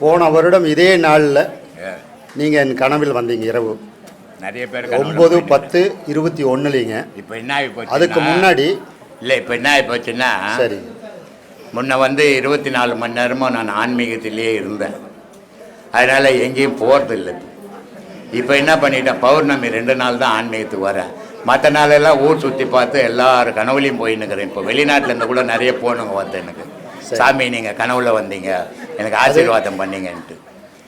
போன வருடம் இதே நாளில் நீங்கள் என் கனவில் வந்தீங்க இரவு. நிறைய பேர் ஒம்பது பத்து இருபத்தி ஒன்றுலிங்க இப்போ என்ன ஆகி போச்சு அதுக்கு முன்னாடி இல்லை இப்போ என்ன ஆகி போச்சுன்னா சரி. முன்ன வந்து இருபத்தி நாலு மணி நேரமும் நான் ஆன்மீகத்திலேயே இருந்தேன். அதனால் எங்கேயும் போகிறதில்ல இப்போ என்ன பண்ணிட்டேன்? பௌர்ணமி ரெண்டு நாள் தான் ஆன்மீகத்துக்கு வரேன். மற்ற நாளெல்லாம் ஊர் சுற்றி பார்த்து எல்லாரும் கனவுலையும் போயின்னுக்கிறேன் இப்போ வெளிநாட்டுல இருந்து கூட நிறைய போனுங்க வந்து எனக்கு. சாமி நீங்கள் கனவுல வந்தீங்க. எனக்கு ஆசீர்வாதம் பண்ணீங்கன்ட்டு.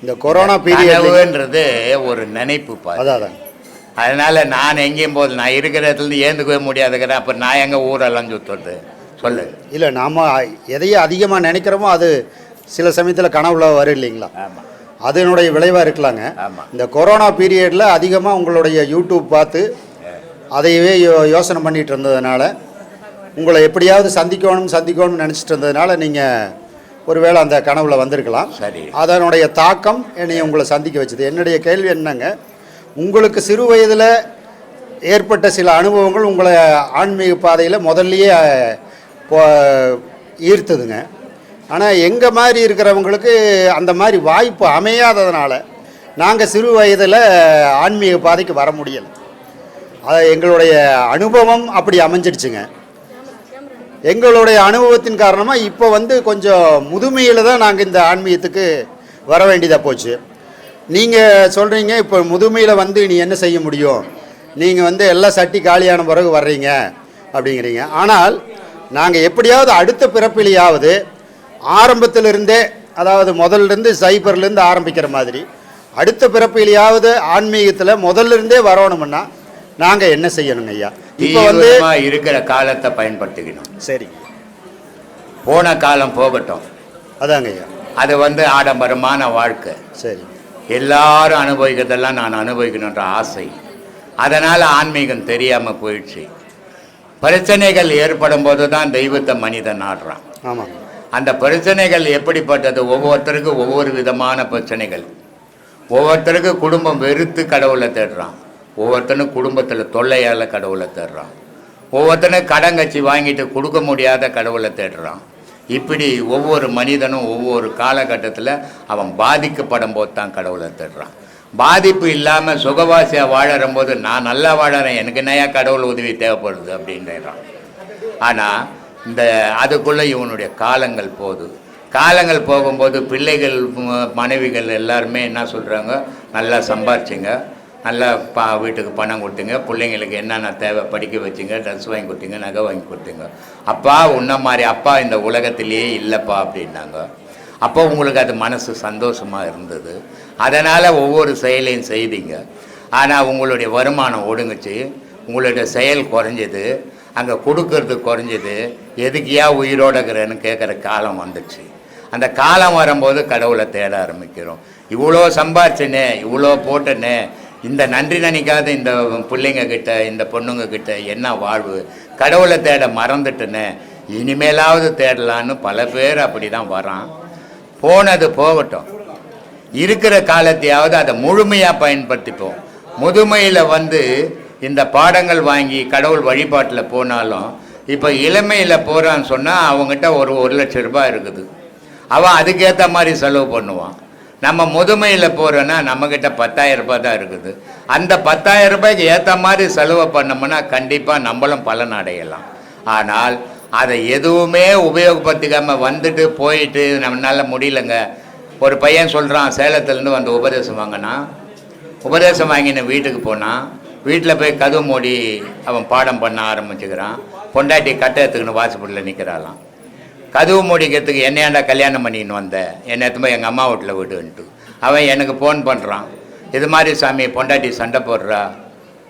இந்த கொரோனா பீரியட் கனவுன்றது ஒரு நினைப்பு அதான் அதான். அதனால நான் எங்கேயும் போது நான் இருக்கிற இடத்துல இருந்து ஏந்துக்கவே முடியாதுக்கிறேன் அப்போ நான் எங்க ஊரெல்லாம் சுற்றுறது சொல்லு. இல்லை நாம் எதையும் அதிகமாக நினைக்கிறோமோ அது சில சமயத்தில் கனவுல வரும் இல்லைங்களா? ஆமாம் அதனுடைய விளைவாக இருக்கலாங்க. இந்த கொரோனா பீரியடில் அதிகமாக உங்களுடைய யூடியூப் பார்த்து அதையவே யோ யோசனை பண்ணிட்டு இருந்ததுனால உங்களை எப்படியாவது சந்திக்கணும் சந்திக்கணும்னு நினச்சிட்டு இருந்ததுனால நீங்கள் ஒருவேளை அந்த கனவுல வந்திருக்கலாம். சரி. அதனுடைய தாக்கம் என்னை உங்களை சந்திக்க வச்சது. என்னுடைய கேள்வி என்னங்க? உங்களுக்கு சிறு வயதில் ஏற்பட்ட சில அனுபவங்கள் உங்களை ஆன்மீக பாதையில் முதல்லயே ஈர்த்ததுங்க. ஆனால் எங்கள் மாதிரி இருக்கிறவங்களுக்கு அந்த மாதிரி வாய்ப்பு அமையாததுனால நாங்கள் சிறு வயதில் ஆன்மீக பாதைக்கு வர முடியலை. அது எங்களுடைய அனுபவம் அப்படி அமைஞ்சிடுச்சுங்க. எங்களுடைய அனுபவத்தின் காரணமாக இப்போ வந்து கொஞ்சம் முதுமையில் தான் நாங்கள் இந்த ஆன்மீகத்துக்கு வர வேண்டியதாக போச்சு. நீங்கள் சொல்கிறீங்க இப்போ முதுமையில் வந்து நீ என்ன செய்ய முடியும்? நீங்கள் வந்து எல்லாம் சட்டி காலியான பிறகு வர்றீங்க அப்படிங்கிறீங்க. ஆனால் நாங்கள் எப்படியாவது அடுத்த பிறப்பிலையாவது ஆரம்பத்திலிருந்தே அதாவது முதல்லேருந்து சைபர்லேருந்து ஆரம்பிக்கிற மாதிரி அடுத்த பிறப்பிலையாவது ஆன்மீகத்தில் முதல்ல இருந்தே வரணும்னா நாங்கள் என்ன செய்யணுங்க ஐயா? இப்போ வந்து இருக்கிற காலத்தை பயன்படுத்திக்கணும். சரி. போன காலம் போகட்டும். அதாங்க ஐயா. அது வந்து ஆடம்பரமான வாழ்க்கை. சரி. எல்லாரும் அனுபவிக்கிறதெல்லாம் நான் அனுபவிக்கணுன்ற ஆசை. அதனால் ஆன்மீகம் தெரியாமல் போயிடுச்சு. பிரச்சனைகள் ஏற்படும் போது தான் தெய்வத்தை மனிதன் நாடுறான் ஆமாங்க. அந்த பிரச்சனைகள் எப்படிப்பட்டது? ஒவ்வொருத்தருக்கும் ஒவ்வொரு விதமான பிரச்சனைகள். ஒவ்வொருத்தருக்கு குடும்பம் வெறுத்து கடவுளை தேடுறான். ஒவ்வொருத்தனும் குடும்பத்தில் தொல்லையால் கடவுளை தேடுறான். ஒவ்வொருத்தனும் கடன் கட்சி வாங்கிட்டு கொடுக்க முடியாத கடவுளை தேடுறான். இப்படி ஒவ்வொரு மனிதனும் ஒவ்வொரு காலகட்டத்தில் அவன் பாதிக்கப்படும் போது தான் கடவுளை தேடுறான். பாதிப்பு இல்லாமல் சுகவாசியாக வாழறும் போது நான் நல்லா வாழறேன் எனக்கு என்னையா கடவுள் உதவி தேவைப்படுது அப்படின்றான் ஆனால் இந்த அதுக்குள்ளே இவனுடைய காலங்கள் போகுது. காலங்கள் போகும்போது பிள்ளைகள் மனைவிகள் எல்லாருமே என்ன சொல்கிறாங்க நல்லா சம்பாரிச்சிங்க. நல்லா பா வீட்டுக்கு பணம் கொடுத்துங்க. பிள்ளைங்களுக்கு என்னென்ன தேவை படிக்க வச்சிங்க ட்ரெஸ் வாங்கி கொடுத்துங்க நகை வாங்கி கொடுத்துங்க. அப்பா உன்ன மாதிரி அப்பா இந்த உலகத்திலேயே இல்லைப்பா அப்படின்னாங்க. அப்போ உங்களுக்கு அது மனசு சந்தோஷமாக இருந்தது. அதனால் ஒவ்வொரு செயலையும் செய்தீங்க. ஆனால் உங்களுடைய வருமானம் ஒடுங்குச்சு. உங்களுடைய செயல் குறைஞ்சது. அங்கே கொடுக்கறது குறைஞ்சது. எதுக்கியா உயிரோட இருக்கிறேன்னு கேட்குற காலம் வந்துச்சு. அந்த காலம் வரும்போது கடவுளை தேட ஆரம்பிக்கிறோம். இவ்வளோ சம்பாரிச்சனே இவ்வளோ போட்டனே இந்த நன்றி நினைக்காத இந்த பிள்ளைங்க கிட்ட இந்த பொண்ணுங்க கிட்ட என்ன வாழ்வு? கடவுளை தேட மறந்துட்டுன்னு இனிமேலாவது தேடலான்னு பல பேர் அப்படி தான் வரான். போனது போகட்டும். இருக்கிற காலத்தையாவது அதை முழுமையாக பயன்படுத்திப்போம். முதுமையில் வந்து இந்த பாடங்கள் வாங்கி கடவுள் வழிபாட்டில் போனாலும் இப்போ இளமையில் போகிறான்னு சொன்னால் அவங்ககிட்ட ஒரு ஒரு லட்சம் ரூபாய் இருக்குது. அவன் அதுக்கேற்ற மாதிரி செலவு பண்ணுவான். நம்ம முதுமையில் போகிறோன்னா நம்மக்கிட்ட பத்தாயிரம் ரூபாய் தான் இருக்குது. அந்த பத்தாயிரம் ரூபாய்க்கு ஏற்ற மாதிரி செலவு பண்ணோம்னா கண்டிப்பாக நம்மளும் பலன் அடையலாம். ஆனால் அதை எதுவுமே உபயோகப்படுத்திக்காமல் வந்துட்டு போயிட்டு நம்மளால் முடியலங்க. ஒரு பையன் சொல்கிறான் சேலத்துலேருந்து வந்து உபதேசம் வாங்கினா உபதேசம் வாங்கின வீட்டுக்கு போனால் வீட்டில் போய் கதவு மூடி அவன் பாடம் பண்ண ஆரம்பிச்சுக்கிறான். பொண்டாட்டி கட்டத்துக்குன்னு எடுத்துக்கின்னு வாசப்படியில் நிற்கிறாளாம் கதவு மூடிக்கிறதுக்கு என்னையாண்டா கல்யாணம் பண்ணின்னு வந்தேன் என்னை எடுத்து போய் எங்கள் அம்மா வீட்டில் விடுன்ட்டு. அவன் எனக்கு ஃபோன் பண்ணுறான் இது மாதிரி சாமி பொண்டாட்டி சண்டை போடுறா?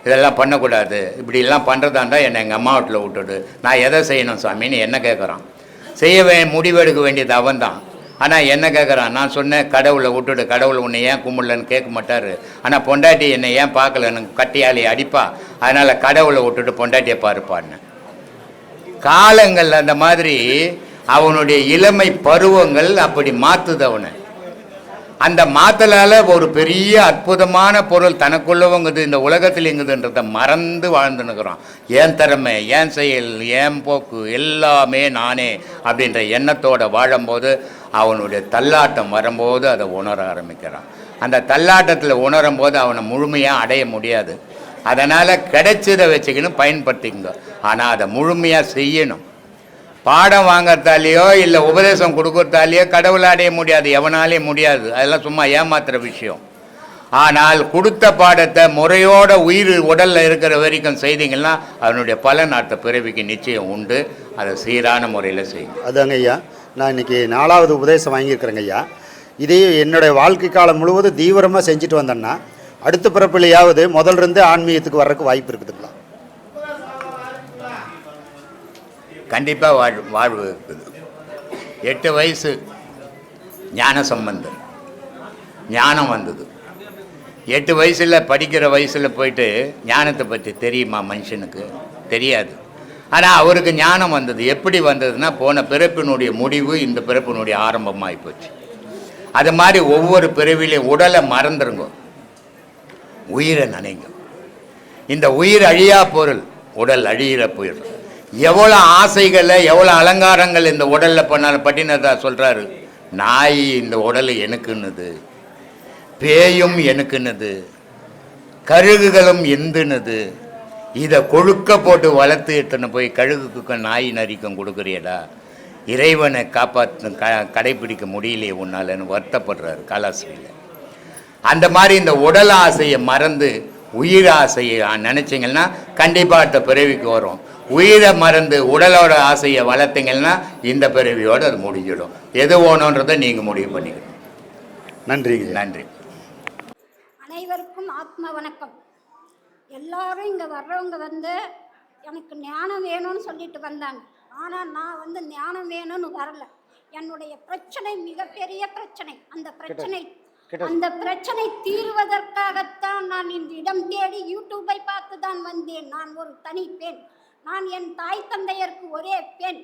இதெல்லாம் பண்ணக்கூடாது. இப்படிலாம் பண்ணுறதாண்டா என்னை எங்கள் அம்மா வீட்டில் விட்டுடு. நான் எதை செய்யணும் சாமின்னு என்ன கேட்குறான் செய்ய வே முடிவெடுக்க வேண்டியது அவன் தான் ஆனால் என்ன கேட்குறான் நான் சொன்னேன் கடவுளை விட்டுடு. கடவுள் உன்னை ஏன் கும்பிடலன்னு கேட்க மாட்டார். ஆனால் பொண்டாட்டி என்னை ஏன் பார்க்கலன்னு கட்டியாளி அடிப்பா. அதனால் கடவுளை விட்டுட்டு பொண்டாட்டியை பாருப்பான்னு. காலங்கள் அந்த மாதிரி அவனுடைய இளமை பருவங்கள் அப்படி மாத்துது அவனை. அந்த மாத்தலால ஒரு பெரிய அற்புதமான பொருள் தனக்குள்ளவங்குது இந்த உலகத்தில் இங்குதுன்றதை மறந்து வாழ்ந்துனுக்குறான் ஏன் திறமை? ஏன் செயல்? ஏன் போக்கு? எல்லாமே நானே அப்படின்ற எண்ணத்தோடு வாழும்போது அவனுடைய தள்ளாட்டம் வரும்போது அதை உணர ஆரம்பிக்கிறான். அந்த தள்ளாட்டத்தில் உணரும் போது அவனை முழுமையாக அடைய முடியாது. அதனால் கிடைச்சதை வச்சுக்கின்னு பயன்படுத்திக்கங்க. ஆனால் அதை முழுமையாக செய்யணும். பாடம் வாங்கறதாலேயோ இல்லை உபதேசம் கொடுக்கறதாலேயோ கடவுளை அடைய முடியாது எவனாலே முடியாது. அதெல்லாம் சும்மா ஏமாத்துற விஷயம். ஆனால் கொடுத்த பாடத்தை முறையோட உயிர் உடலில் இருக்கிற வரைக்கும் செய்தீங்கன்னா அதனுடைய பலன் அடுத்த பிறவிக்கு நிச்சயம் உண்டு. அதை சீரான முறையில் செய்யும் அதாங்க ஐயா நான் இன்னைக்கு நாலாவது உபதேசம் வாங்கியிருக்கிறேங்க ஐயா. இதையும் என்னுடைய வாழ்க்கை காலம் முழுவதும் தீவிரமாக செஞ்சுட்டு வந்தேன்னா அடுத்த பிறப்பிலையாவது முதல்ல இருந்து ஆன்மீகத்துக்கு வர்றதுக்கு வாய்ப்பு இருக்குதுங்களா? கண்டிப்பாக வாழ் வாழ்வு இருக்குது. எட்டு வயசு ஞான சம்பந்தம் ஞானம் வந்தது. எட்டு வயசில் படிக்கிற வயசில் போயிட்டு ஞானத்தை பற்றி தெரியுமா மனுஷனுக்கு? தெரியாது. ஆனால் அவருக்கு ஞானம் வந்தது. எப்படி வந்ததுன்னா போன பிறப்பினுடைய முடிவு இந்த பிறப்பினுடைய ஆரம்பமாகி போச்சு. அது மாதிரி ஒவ்வொரு பிறவிலையும் உடலை மறந்துருங்க. உயிரை நினைங்க. இந்த உயிர் அழியா பொருள் உடல் அழியிற பொருள் எவ்வளோ ஆசைகளை எவ்வளோ அலங்காரங்கள் இந்த உடலில் பண்ணாலும் பட்டினதா சொல்கிறாரு நாய் இந்த உடல் எனக்குன்னுது பேயும் எனக்குன்னுது கழுகுகளும் எந்துனுது இதை கொழுக்க போட்டு வளர்த்து எடுத்துன்னு போய் கழுகுக்கு நாய் நரிக்கும் கொடுக்குறியடா. இறைவனை காப்பாற்று க கடைப்பிடிக்க முடியலையே உன்னாலன்னு வருத்தப்படுறாரு காலாசிரியில் அந்த மாதிரி இந்த உடல் ஆசையை மறந்து உயிர் ஆசையை நினச்சிங்கன்னா கண்டிப்பாக அடுத்த பிறவிக்கு வரும். உயிரை மறந்து உடலோட ஆசையை வளர்த்தீங்கன்னா இந்த பிறவியோடு அது முடிஞ்சிடும். எது வேணுன்றதை நீங்கள் முடிவு பண்ணிக்கணும். நன்றிங்க. நன்றி. அனைவருக்கும் ஆத்ம வணக்கம். எல்லாரும் இங்கே வர்றவங்க வந்து எனக்கு ஞானம் வேணும்னு சொல்லிட்டு வந்தாங்க. ஆனால் நான் வந்து ஞானம் வேணும்னு வரல. என்னுடைய பிரச்சனை மிகப்பெரிய பிரச்சனை. அந்த பிரச்சனை அந்த பிரச்சனை தீர்வதற்காகத்தான் நான் இந்த இடம் தேடி யூடியூபை பார்த்து தான் வந்தேன். நான் ஒரு தனி பெண். நான் என் தாய் தந்தையருக்கு ஒரே பெண்.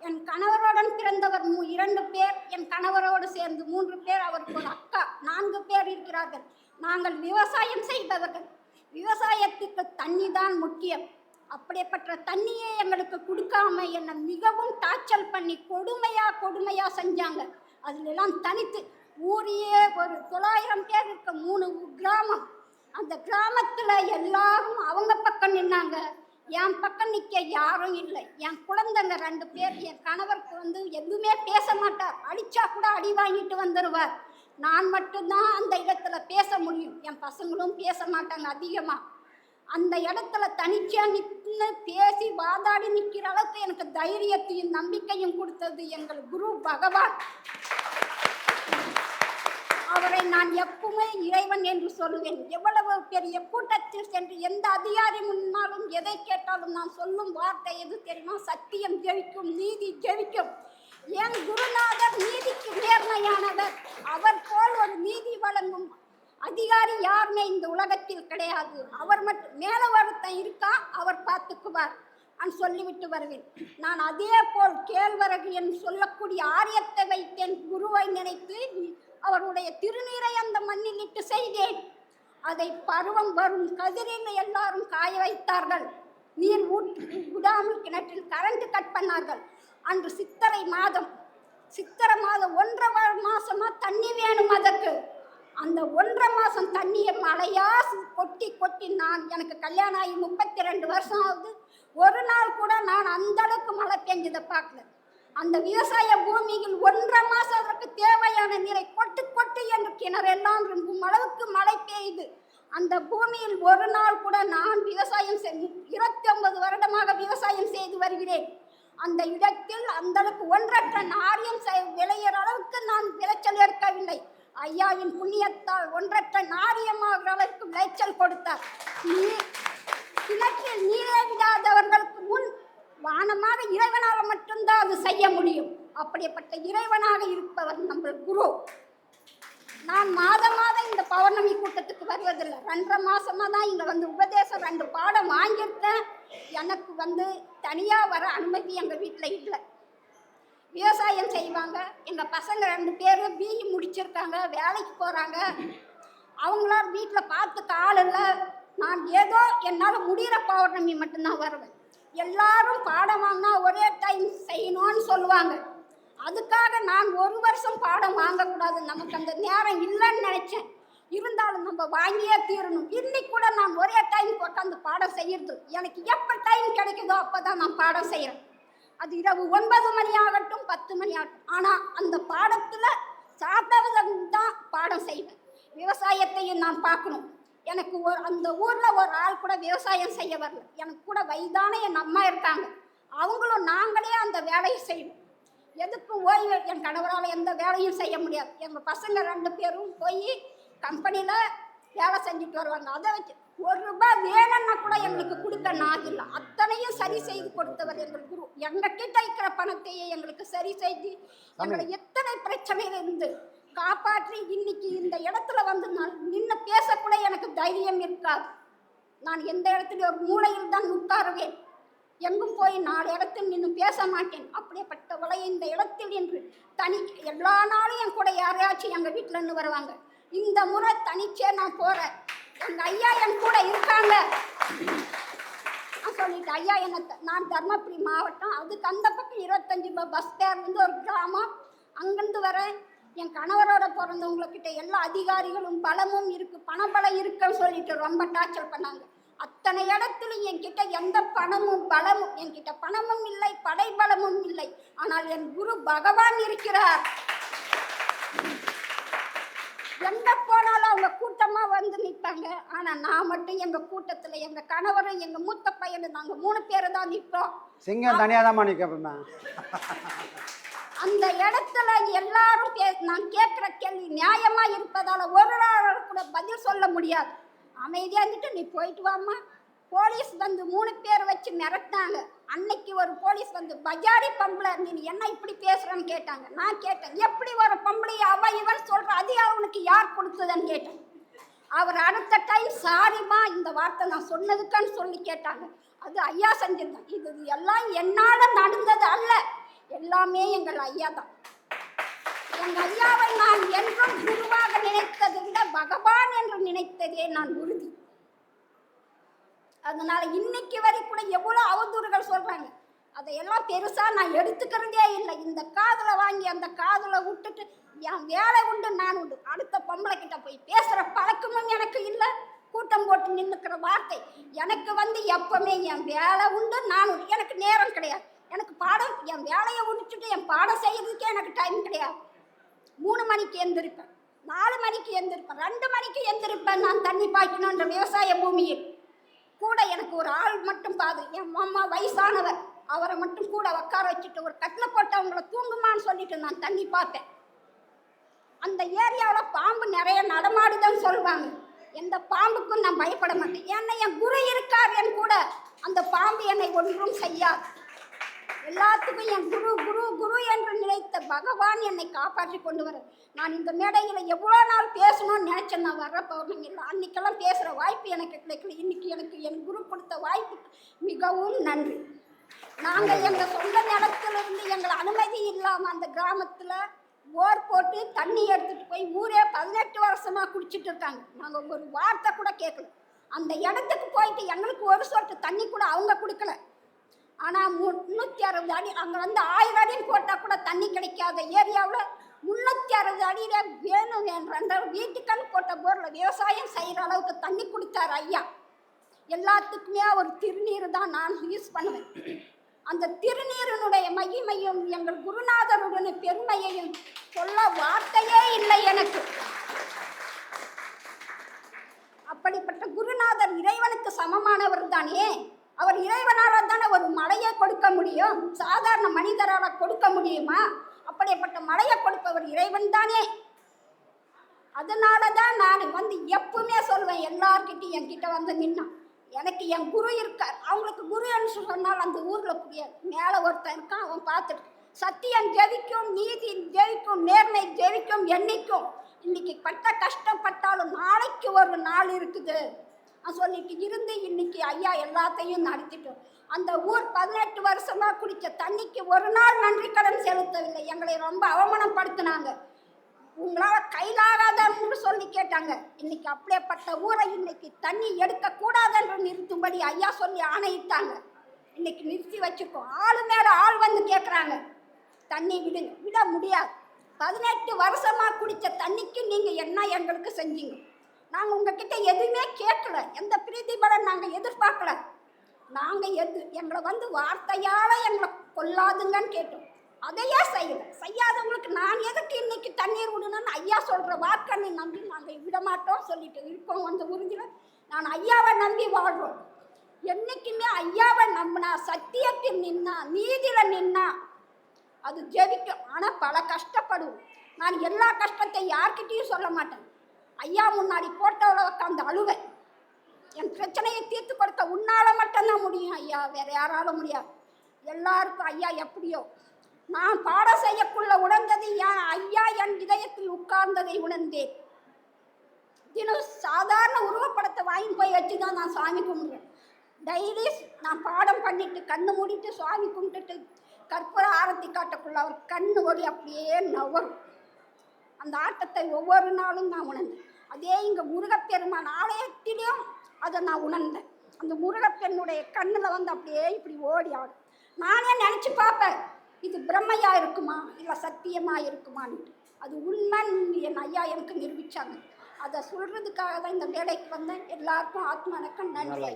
என் கணவருடன் பிறந்தவர் இரண்டு பேர் என் கணவரோடு சேர்ந்து மூன்று பேர் அவருக்கு ஒரு அக்கா. நான்கு பேர் இருக்கிறார்கள். நாங்கள் விவசாயம் செய்பவர்கள். விவசாயத்துக்கு தண்ணி தான் முக்கியம். அப்படிப்பட்ட தண்ணியை எங்களுக்கு கொடுக்காம என்னை மிகவும் டார்ச்சல் பண்ணி கொடுமையா கொடுமையா செஞ்சாங்க. அதுலெல்லாம் தனித்து ஊரையே ஒரு தொள்ளாயிரம் பேர் இருக்க மூணு கிராமம். அந்த கிராமத்துல எல்லாரும் அவங்க பக்கம் நின்னாங்க. என் பக்கம் நிற்க யாரும் இல்லை. என் குழந்தைங்க ரெண்டு பேர் என் கணவருக்கு வந்து எதுவுமே பேச மாட்டார். அடித்தா கூட அடி வாங்கிட்டு வந்துடுவார் நான் மட்டும்தான் அந்த இடத்துல பேச முடியும். என் பசங்களும் பேச மாட்டாங்க அதிகமாக அந்த இடத்துல தனிச்சியாக நின்று பேசி வாதாடி நிற்கிற அளவுக்கு எனக்கு தைரியத்தையும் நம்பிக்கையும் கொடுத்தது எங்கள் குரு பகவான். அவரை நான் எப்பவுமே இறைவன் என்று சொல்லுவேன். எவ்வளவு பெரிய கூட்டத்தில் சென்று எந்த அதிகாரி முன்னாலும் எதை கேட்டாலும் நான் சொல்லும் வார்த்தை எது தெரியுமா? சத்தியம் ஜெயிக்கும் நீதி ஜெயிக்கும் என் குருநாதர் நீதிக்கு நேர்மையானவர். அவர் போல் ஒரு நீதி வழங்கும் அதிகாரி யாருமே இந்த உலகத்தில் கிடையாது. அவர் மட்டும் மேல ஒருத்தன் இருக்கா அவர் பார்த்துக்குவார் நான் சொல்லிவிட்டு வருவேன். நான் அதே போல் கேழ்வரகு என்று சொல்லக்கூடிய ஆரியத்தை வைத்தேன். குருவை நினைத்து அவருடைய திருநீரை அந்த மண்ணில் இட்டு செய்தேன். அதை பருவம் வரும் கதிரில் எல்லாரும் காய வைத்தார்கள். நீர் ஊட் விடாமல் கிணற்றில் கரண்ட் கட் பண்ணார்கள். அன்று சித்தரை மாதம். சித்திரை மாதம் ஒன்றரை மாசமா தண்ணி வேணும் அதற்கு. அந்த ஒன்றரை மாசம் தண்ணியை மழையா கொட்டி கொட்டி நான் எனக்கு கல்யாணம் ஆகி முப்பத்தி ரெண்டு வருஷம் ஆகுது. ஒரு நாள் கூட நான் அந்த அளவுக்கு மழை பெஞ்சதை பார்க்கல. அந்த விவசாய பூமியில் ஒன்றரை மாசம் அதற்கு தேவையான நீரை கொட்டு கொட்டு என்று கிணறெல்லாம் இருக்கும் அளவுக்கு மழை பெய்யுது அந்த பூமியில் ஒரு நாள் கூட நான் விவசாயம் செய் இருபத்தி ஒன்பது வருடமாக விவசாயம் செய்து வருகிறேன். அந்த இடத்தில் அந்த அளவுக்கு ஒன்றற்ற நாரியம் செய்- விளையிற அளவுக்கு நான் விளைச்சல் எடுக்கவில்லை. ஐயாவின் புண்ணியத்தால் ஒன்றற்ற நாரியமாகிற அளவுக்கு விளைச்சல் கொடுத்தார். நீர் கிணற்றில் நீரே விடாதவர்களுக்கு முன் வானமாக இறைவனால் மட்டும்தான் அது செய்ய முடியும். அப்படிப்பட்ட இறைவனாக இருப்பவர் நம்ம குரு. நான் மாதம் மாதம் இந்த பௌர்ணமி கூட்டத்துக்கு வருவதில்லை. ரெண்டரை மாசமா தான் இங்க வந்து உபதேசம் ரெண்டு பாடம் வாங்கியிருக்கேன். எனக்கு வந்து தனியா வர அனுமதி எங்க வீட்டில் இல்லை. விவசாயம் செய்வாங்க. எங்க பசங்க ரெண்டு பேரும் பிஇ முடிச்சிருக்காங்க வேலைக்கு போறாங்க. அவங்களாம் வீட்டில் பார்த்துக்க ஆள் இல்லை. நான் ஏதோ என்னால் முடிகிற பௌர்ணமி மட்டும்தான் வருவேன். எல்லாரும் பாடம் வாங்கினா ஒரே டைம் செய்யணும்னு சொல்லுவாங்க. அதுக்காக நான் ஒரு வருஷம் பாடம் வாங்கக்கூடாது. நமக்கு அந்த நேரம் இல்லைன்னு நினச்சேன். இருந்தாலும் நம்ம வாங்கியே தீரணும். இன்னைக்கு கூட நான் ஒரே டைம் உட்காந்து பாடம் செய்யறது. எனக்கு எப்போ டைம் கிடைக்குதோ அப்போ தான் நான் பாடம் செய்கிறேன் அது இரவு ஒன்பது மணி ஆகட்டும் பத்து மணி ஆகட்டும். ஆனால் அந்த பாடத்தில் சாப்பிட்டவங்க தான் பாடம் செய்வேன். விவசாயத்தையும் நான் பார்க்கணும். எனக்கு ஒரு அந்த ஊரில் ஒரு ஆள் கூட விவசாயம் செய்ய வரல. எனக்கு கூட வயதான என் அம்மா இருக்காங்க. அவங்களும் நாங்களே அந்த வேலையை செய்யணும் எதுக்கும் ஓய்வு என் கணவரால் எந்த வேலையும் செய்ய முடியாது. எங்கள் பசங்க ரெண்டு பேரும் போய் கம்பெனியில் வேலை செஞ்சுட்டு வருவாங்க. அதை வச்சு ஒரு ரூபாய் வேணும்னா கூட எங்களுக்கு கொடுக்க நான் இல்லை. அத்தனையும் சரி செய்து கொடுத்தவர் எங்கள் குரு. எங்கள் கிட்ட இருக்கிற பணத்தையே எங்களுக்கு சரி செய்து எங்களை எத்தனை பிரச்சனையில இருந்து காப்பாற்றி இன்னைக்கு இந்த இடத்துல வந்து நான் நின்று பேசக்கூட எனக்கு தைரியம் இருக்காது. நான் எந்த இடத்துல ஒரு மூலையில் தான் உட்காருவேன். எங்கும் போய் நாலு இடத்தில் நின்று பேச மாட்டேன். அப்படிப்பட்டவளை இந்த இடத்தில் என்று தனி எல்லா நாளும் என் கூட யாரையாச்சும் எங்கள் வீட்டில் இருந்து வருவாங்க. இந்த முறை தனிச்சே நான் போகிறேன் எங்கள் ஐயா என் கூட இருக்காங்க. நான் சொல்லிட்டு ஐயா என்ன நான் தர்மபுரி மாவட்டம். அதுக்கு அந்த பக்கம் இருபத்தஞ்சி பஸ் ஸ்டாண்ட்லேருந்து ஒரு கிராமம். அங்கேருந்து வரேன். என் கணவரோட பிறந்தவங்கக்கிட்ட எல்லா அதிகாரிகளும் பலமும் இருக்கு பணபலம் இருக்குன்னு சொல்லிட்டு ரொம்ப டார்ச்சர் பண்ணாங்க. அத்தனை இடத்துலையும் என்கிட்ட எந்த பணமும் பலமும் என்கிட்ட பணமும் இல்லை படை பலமும் இல்லை. ஆனால் என் குரு பகவான் இருக்கிறார். எங்க போனாலும் அவங்க கூட்டமா வந்து நிற்பாங்க ஆனா நான் மட்டும் எங்க கூட்டத்துல எங்க கணவரும் எங்க மூத்த பையனும் நாங்க மூணு பேரை தான் நிற்போம் சிங்கம் தனியாக தான் நிற்கப்பா அந்த இடத்துல எல்லாரும் பே நான் கேட்குற கேள்வி நியாயமாக இருப்பதால் ஒரு நாள் கூட பதில் சொல்ல முடியாது. அமைதியாக இருந்துட்டு நீ போயிட்டு வாம்மா. போலீஸ் வந்து மூணு பேர் வச்சு மிரட்டினாங்க. அன்னைக்கு ஒரு போலீஸ் வந்து பஜாரி பொம்பளை நீ என்ன இப்படி பேசுகிறேன்னு கேட்டாங்க. நான் கேட்டேன் எப்படி ஒரு பொம்பளை அவ இவன் சொல்கிற அது அவனுக்கு யார் கொடுத்ததுன்னு கேட்டேன். அவர் அடுத்த டைம் சாரிம்மா இந்த வார்த்தை நான் சொன்னதுக்கான்னு சொல்லி கேட்டாங்க. அது ஐயா செஞ்சிருந்தேன். இது எல்லாம் என்னால் நடந்தது அல்ல. எல்லாமே எங்கள் ஐயா தான். எங்கள் ஐயாவை நான் என்றும் குருவாக நினைத்ததை விட பகவான் என்று நினைத்ததே நான் உறுதி. அதனால இன்னைக்கு வரை கூட எவ்வளோ அவதூறுகள் சொல்றாங்க. அதையெல்லாம் பெருசா நான் எடுத்துக்கிறதே இல்லை. இந்த காதுல வாங்கி அந்த காதுல விட்டுட்டு என் வேலை உண்டு நான் உண்டு. அடுத்த பொம்பளை கிட்ட போய் பேசுற பழக்கமும் எனக்கு இல்லை. கூட்டம் போட்டு நின்னுக்கிற வார்த்தை எனக்கு வந்து எப்பவுமே என் வேலை உண்டு நான் உண்டு. எனக்கு நேரம் கிடையாது. எனக்கு பாடம் என் வேலையை முடிச்சுட்டு என் பாடம் செய்யறதுக்கே எனக்கு டைம் கிடையாது. மூணு மணிக்கு எந்திருப்பேன். நாலு மணிக்கு எந்திருப்பேன். ரெண்டு மணிக்கு எந்திருப்பேன். நான் தண்ணி பாய்க்கணுன்ற விவசாய பூமியில். கூட எனக்கு ஒரு ஆள் மட்டும் பாது. என் அம்மா வயசானவர். அவரை மட்டும் கூட உட்கார வச்சுட்டு ஒரு கட்டில் போட்டு அவங்கள தூங்குமான்னு சொல்லிட்டு நான் தண்ணி பார்ப்பேன் அந்த ஏரியாவில் பாம்பு நிறைய நடமாடுதுன்னு சொல்லுவாங்க. எந்த பாம்புக்கும் நான் பயப்பட மாட்டேன். ஏன்னா என் குரு இருக்கார் என் கூட. அந்த பாம்பு என்னை ஒன்றும் செய்யாது. எல்லாத்துக்கும் என் குரு குரு குரு என்று நினைத்த பகவான் என்னை காப்பாற்றி கொண்டு வர. நான் இந்த மேடையில் எவ்வளோ நாள் பேசணும்னு நினைச்சேன். நான் வர்ற பௌர்ணமியில் அன்னைக்கெல்லாம் பேசுகிற வாய்ப்பு எனக்கு கிடைக்கல. இன்னைக்கு எனக்கு என் குரு கொடுத்த வாய்ப்பு மிகவும் நன்றி. நாங்கள் எங்கள் சொந்த நிலத்திலிருந்து எங்கள் அனுமதி இல்லாமல் அந்த கிராமத்தில் போர் போட்டு தண்ணி எடுத்துகிட்டு போய் ஊரே பதினெட்டு வருஷமாக குடிச்சிட்டு இருக்காங்க. நாங்கள் ஒரு வார்த்தை கூட கேட்கல. அந்த இடத்துக்கு போயிட்டு எங்களுக்கு ஒரு சொட்டு தண்ணி கூட அவங்க கொடுக்கல. ஆனால் முந்நூற்றி அறுபது அடி அங்கே வந்து ஆயிரம் அடின்னு போட்டால் கூட தண்ணி கிடைக்காத ஏரியாவில் முந்நூற்றி அறுபது அடியில் வேணும் என்ற ரெண்டாவது வீட்டுக்கன்னு போட்ட போரில் விவசாயம் செய்கிற அளவுக்கு தண்ணி கொடுத்தார் ஐயா. எல்லாத்துக்குமே ஒரு திருநீர் தான் நான் யூஸ் பண்ணுவேன். அந்த திருநீரினுடைய மகிமையும் எங்கள் குருநாதருடைய பெருமையையும் சொல்ல வார்த்தையே இல்லை எனக்கு. அப்படிப்பட்ட குருநாதர் இறைவனுக்கு சமமானவர் தானே? அவர் இறைவனால தானே ஒரு மலையை கொடுக்க முடியும்? சாதாரண மனிதரால் கொடுக்க முடியுமா? அப்படிப்பட்ட மலையை கொடுப்பவர் இறைவன் தானே அதனால தான் நான் வந்து எப்பவுமே சொல்வேன் எல்லார்கிட்டையும் என்கிட்ட வந்து நின்னான் எனக்கு என் குரு இருக்கார். அவங்களுக்கு குரு என்று சொன்னால் அந்த ஊரில் புரியாது மேலே ஒருத்தன் இருக்கான் அவன் பார்த்துட்டு சத்தியம் ஜெயிக்கும் நீதி ஜெயிக்கும் நேர்மை ஜெயிக்கும் என்னைக்கும். இன்னைக்கு பட்ட கஷ்டப்பட்டாலும் நாளைக்கு ஒரு நாள் இருக்குது. சொல்லிட்டு இருந்து இன்னைக்கு ஐயா எல்லாத்தையும் நடத்திட்டோம். அந்த ஊர் பதினெட்டு வருஷமா குடிச்ச தண்ணிக்கு ஒரு நாள் நன்றி கடன் செலுத்தவில்லை. எங்களை ரொம்ப அவமானப்படுத்தினாங்க. உங்களால் கையிலாகாதன்னு சொல்லி கேட்டாங்க. இன்னைக்கு அப்படியேப்பட்ட ஊரை இன்னைக்கு தண்ணி எடுக்கக்கூடாதென்று நிறுத்தும்படி ஐயா சொல்லி ஆணையிட்டாங்க. இன்னைக்கு நிறுத்தி வச்சுக்கோ. ஆளு மேலே ஆள் வந்து கேட்குறாங்க தண்ணி விடுங்க. விட முடியாது. பதினெட்டு வருஷமா குடிச்ச தண்ணிக்கு நீங்க என்ன எங்களுக்கு செஞ்சீங்க? நாங்கள் உங்ககிட்ட எதுவுமே கேட்கல. எந்த பிரதிபலன் நாங்கள் எதிர்பார்க்கல. நாங்கள் எது எங்களை வந்து வார்த்தையால் எங்களை கொல்லாதுங்கன்னு கேட்டோம். அதையே செய்யல. செய்யாதவங்களுக்கு நான் எதுக்கு இன்னைக்கு தண்ணீர் விடணும்னு ஐயா சொல்கிற வாக்கண்ணை நம்பி நாங்கள் விட மாட்டோம் சொல்லிட்டு இருப்போம் அந்த உறுதியில் நான் ஐயாவை நம்பி வாழ்கிறோம் என்றைக்குமே ஐயாவை நம்பினா சத்தியத்தில் நின்னா நீதியில் நின்னா அது ஜெபிக்கும். ஆனால் பல கஷ்டப்படுவோம். நான் எல்லா கஷ்டத்தை யார்கிட்டையும் சொல்ல மாட்டேன். ஐயா முன்னாடி போட்டோவில் உட்காந்து அழுவேன். என் பிரச்சனையை தீர்த்து கொடுத்த உன்னால் மட்டும்தான் முடியும் ஐயா வேற யாராலும் முடியாது. எல்லாருக்கும் ஐயா எப்படியோ நான் பாடம் செய்யக்குள்ள உணர்ந்தது ஏன் ஐயா என் இதயத்தில் உட்கார்ந்ததை உணர்ந்தேன். தினம் சாதாரண உருவப்படத்தை வாங்கி போய் வச்சு தான் நான் சாமி கும்பிடுவேன். டெய்லி நான் பாடம் பண்ணிட்டு கண்ணு மூடிட்டு சுவாமி கும்பிட்டுட்டு கற்பூர ஆரத்தி காட்டக்குள்ள அவர் கண்ணு ஒளி அப்படியே நவரும். அந்த ஆட்டத்தை ஒவ்வொரு நாளும் நான் உணர்ந்தேன். அதே இங்கே முருகப்பெருமான் ஆலயத்திலையும் அதை நான் உணர்ந்தேன். அந்த முருகப்பெண்ணுடைய கண்ணில் வந்து அப்படியே இப்படி ஓடி ஆடும். நானே நினச்சி பார்ப்பேன் இது பிரம்மையா இருக்குமா இல்லை சத்தியமாக இருக்குமான்ட்டு அது உண்மைன்னு என் ஐயா எனக்கு நிரூபிச்சாங்க. அதை சொல்கிறதுக்காக தான் இந்த வேலைக்கு வந்தேன். எல்லாருக்கும் ஆத்ம வணக்கம் நன்றி